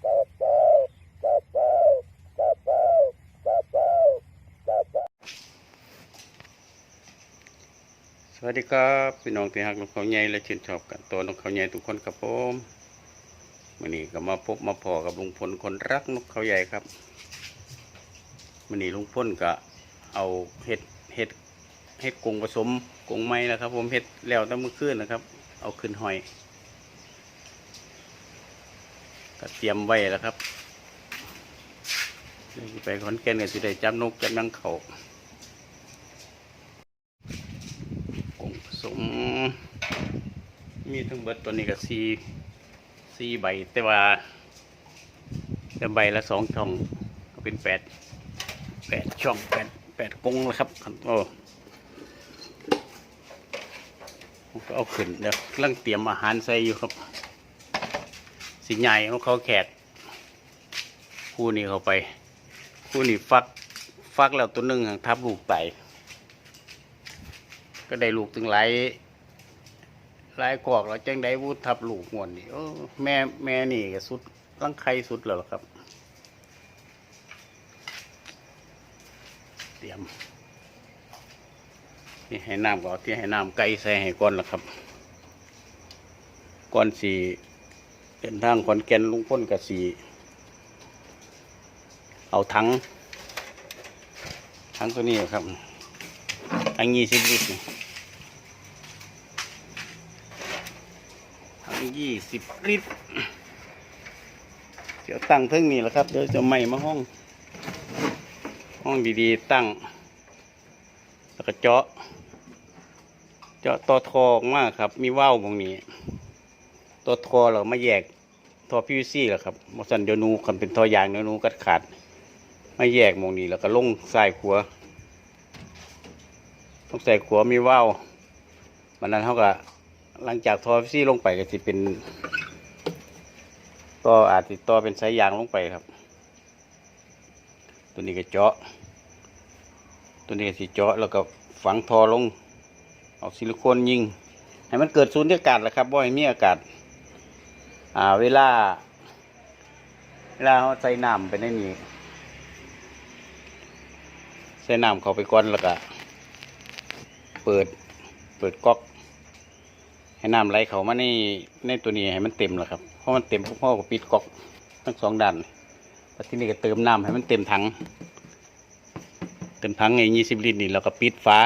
สวัสดีครับพี่น้องที่ฮักนกเขาใหญ่และชื่นชอบกันตัวนกเขาใหญ่ทุกคนครับผมวันนี้ก็มาพบมาพอกับลุงพลคนรักนกเขาใหญ่ครับวันนี้ลุงพลก็เอาเห็ดเห็ดเห็ดกงผสมกงไม้แล้วครับ ผมเห็ดแล้วตั้งมือขึ้นนะครับ เอาขึ้นหอย ก็เตรียมไว้แล้วครับไปขอนแก่นกันสิได้จับนกจับนังเขากงผสม มีทั้งเบิดตัวนี้ก็สี่สี่ใบ แต่ว่าแต่ใบละสองช่องก็เป็นแปดแปดช่องแปดแปดกงแล้วครับโอ้ก็เอาขึ้นเดี๋ยวกำลังเตรียมอาหารใส่อยู่ครับ สิใหญ่ของเขาแขกคู่นี้เข้าไป คู่นี้ฟักฟักแล้วตัวหนึ่งทับลูกไตก็ได้ลูกถึงหลายหลายกอกแล้วจังได้วูดทับลูกงวนนี่โอ้แม่แม่นี่ก็สุดรังไข่สุดแล้วครับ เตรียมนี่ให้น้ำก่อนที่ให้น้ำไก่ใส่ให้ก่อนละครับ ก่อนสี เป็นทางขอนแก่นลุงพ้นกับสีเอาถังถังตัวนี้ครับถังยี่สิบลิตรถังยี่สิบลิตรเดี๋ยวตั้งเพิ่งนี่แหละครับเดี๋ยวจะไม่มาห้อง ห้องดีๆ ตั้ง แล้วก็เจาะ เจาะต่อทอออกมากครับ มีว่าวตรงนี้ ตัวทอเรามาแยกทอพีวีซีแหละครับมสันเดียวนูคันเป็นทอยางเดียวนูกัดขาดมาแยกมองนี้แล้วก็ลงใส่ขัวต้องใส่ขัวมีว่าวมันนั้นเท่ากับหลังจากทอพีซีลงไปก็จะเป็นต่ออาจติดต่อเป็นสายยางลงไปครับ ตัวนี้ก็เจาะ ตัวนี้ก็สิเจาะแล้วก็ฝังทอลง เอาซิลิโคนยิงให้มันเกิดสูญญากาศแหละครับบ่ให้มีอากาศ อ่า เวลา เวลาเขาใส่น้ำไปในนี้ใส่น้ำเข้าไปก่อนแล้วก็เปิด เปิดก๊อก ให้น้ำไหลเข้ามาในในตัวนี้ให้มันเต็มแล้วครับเพราะมันเต็มพ่อก็ปิดก๊อกทั้งสองด้านแล้วที่นี่ก็เติมน้ำให้มันเต็มถัง เต็มถังไงยี่สิบลิตรนี่เราก็ปิดฟ้า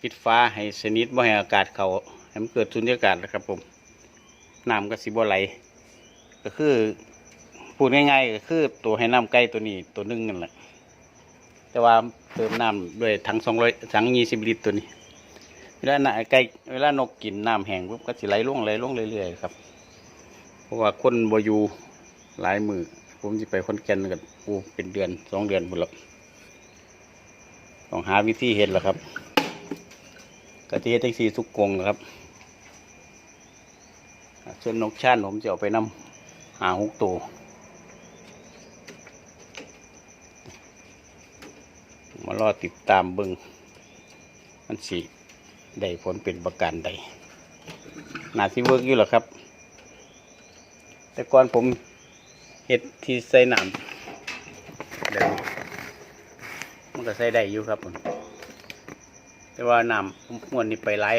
ปิดฟ้าให้สนิทบ่ให้อากาศเขาให้มันเกิดสุญญากาศนะครับผม น้ำก็สิบ่ไหล ก็คือพูดง่ายๆก็คือตัวให้น้ำใกล้ตัวนี้ตัวหนึงนั่นแหละแต่ว่าเติมน้ำด้วยถังสองร้อยถังยี่สิบลิตรตัวนี้ เวลาน่ะไก่เวลานกกินน้ำแห้งปุ๊บก็สิไหลลงไหลลงเรื่อยๆครับ เพราะว่าคนบอยู่หลายมือผมจะไปคนแก่นกันปูเป็นเดือนสองเดือนหมดแล้วต้องหาวิธีเห็ดแล้วครับกะทิเฮ็ดแท็กซี่ทุกกงนะครับ ส่วนนกชาติผมจะเอาไปนำหาหกตัวมารอติดตามเบิงมันสิได้ผลเป็นประการใดนาที่เวิร์กอยู่หรอครับ แต่ก่อนผมเห็ดที่ใส่หน้ำเดี๋ยวมันก็ใส่ได้อยู่ครับผมแต่ว่าหน้ำผมมวนนี่ไปไล่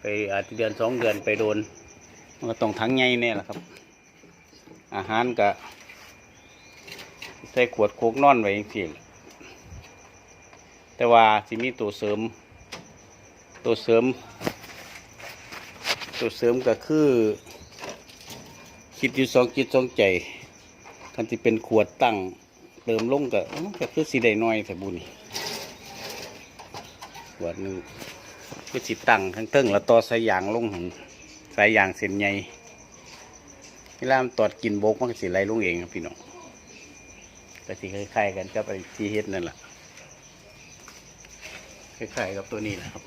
ไปอาทิตย์เดือนสองเดือนไปโดน ก็ต้องทั้งไงเนี่ยแหละครับ อาหารก็ใส่ขวดโคกนอนไว้จริงๆแต่ว่าสิมีตัวเสริม ตัวเสริม ตัวเสริมก็คือ คิดอยู่สองจิตสองใจคันที่เป็นขวดตั้งเติมลงก็ก็คือสีได้น้อยแต่บุญขวดหนึ่งคือสิตั้งทั้งเทิงแล้วต่อสายยางลงหัน สายยางเส้นใหญ่เวลามันตอดกินบกมันก็สิไหลลงเองครับพี่น้องก็สิคล้ายๆกันกับไอ้ที่เฮ็ดนั่นแหละคล้ายๆกับตัวนี้แหละครับ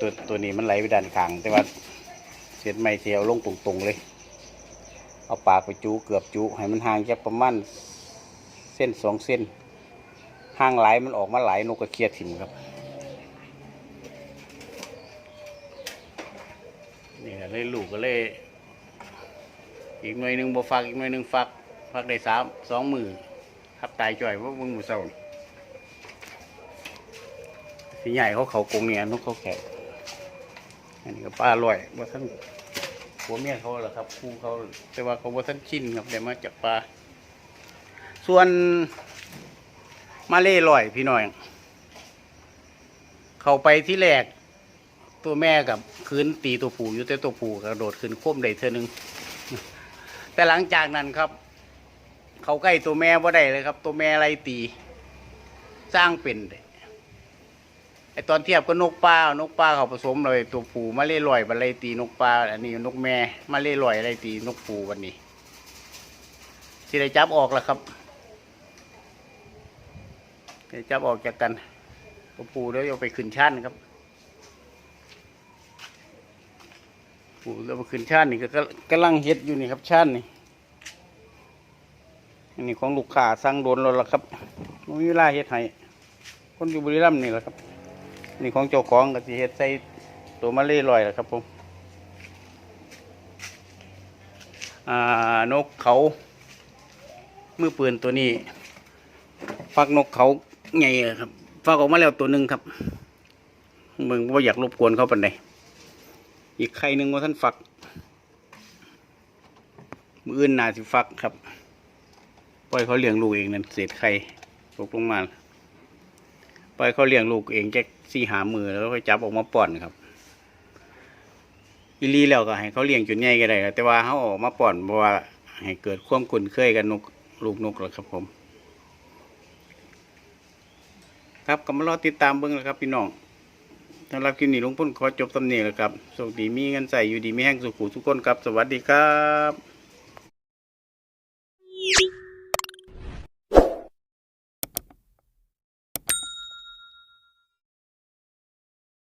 ตัวตัวนี้มันไหลไปด้านข้างแต่ว่าเศษไม้เทียวลงตรงๆเลย เอาปากไปจูเกือบจูให้มันห่างแค่ประมาณเส้นสองเส้นห่างไหลายมันออกมาไหลายนกกระเคียดถิ่มครับ นี่แหละ เลยลูกก็เลย อีกหน่วยหนึ่งบ่ฟักอีกหน่วยหนึ่งฟักฟักได้สามสองมือทับตายจ่อยว่ามึงมือเศร้านี่สีใหญ่เขาเขากงเนี่ยนกเขาแขกอันนี้ก็ปลาลอยว่าท่านผัวเมียเขาเหรอครับคู่เขาแต่ว่าเขาว่าท่านชินครับได้มาจากปลาส่วนมาเล่ลอยพี่น้อย เขาไปที่แรก ตัวแม่กับคืนตีตัวผู้อยู่แต่ตัวผู้กระโดดขึ้นโค้มได้เท่านึงแต่หลังจากนั้นครับ เขาใกล้ตัวแม่ว่าได้เลยครับ ตัวแม่ไล่ตีสร้างเป็นไอตอนเทียบก็นกปลานกปลาเขาผสมเลยตัวผูมาเล่ลอยบันไลตีนกปลาอันนี้นกแม่มาเล่ลอยไล่ตีนกผูวันนี้ที่ได้จับออกแล้วครับได้จับออกจากกันตัวผูแล้วเอาไปขึ้นชั้นครับ ผู้แล้วไปขึ้นชั้นนี่ก็กำลังเฮ็ดอยู่นี่ครับชั้นนี่อันนี้ของลูกค้าสั่งโดนแล้วล่ะครับมีเวลาเฮ็ดให้คนอยู่บุรีรัมย์นี่แหละครับ นี่ของเจ้าของก็สิเฮ็ดใส่ตัวมาเล่ลอยแหละครับผมอ่านกเขามือปืนตัวนี้ฟักนกเขาใหญ่ครับฟักออกมาแล้วตัวหนึ่งครับมึงว่าอยากรบกวนเขาปานใด อีกไข่หนึ่งว่าท่านฟัก มืออื่นนาสิฟักครับ ปล่อยเขาเลี้ยงลูกเองนั่นเศษไข่ตกลงมา ปล่อยเขาเลี้ยงลูกเองแจ็คสี่หามือแล้วก็จับออกมาป้อนครับอีลีแล้วก็ให้เขาเลี้ยงจนใหญ่ก็ได้แต่ว่าเขาออกมาป้อนเพราะว่าให้เกิดความคุ้นเคยกับนกลูกนกแล้วครับผม ครับก็มารอติดตามเบิ้งแล้วครับพี่น้อง สำหรับคลิปนี้หลุงพ่นขอจบตำเนียแล้วครับโชคดีมีเงินใส่อยู่ดีมีแห้งสุขุทุกคนครับ สวัสดีครับ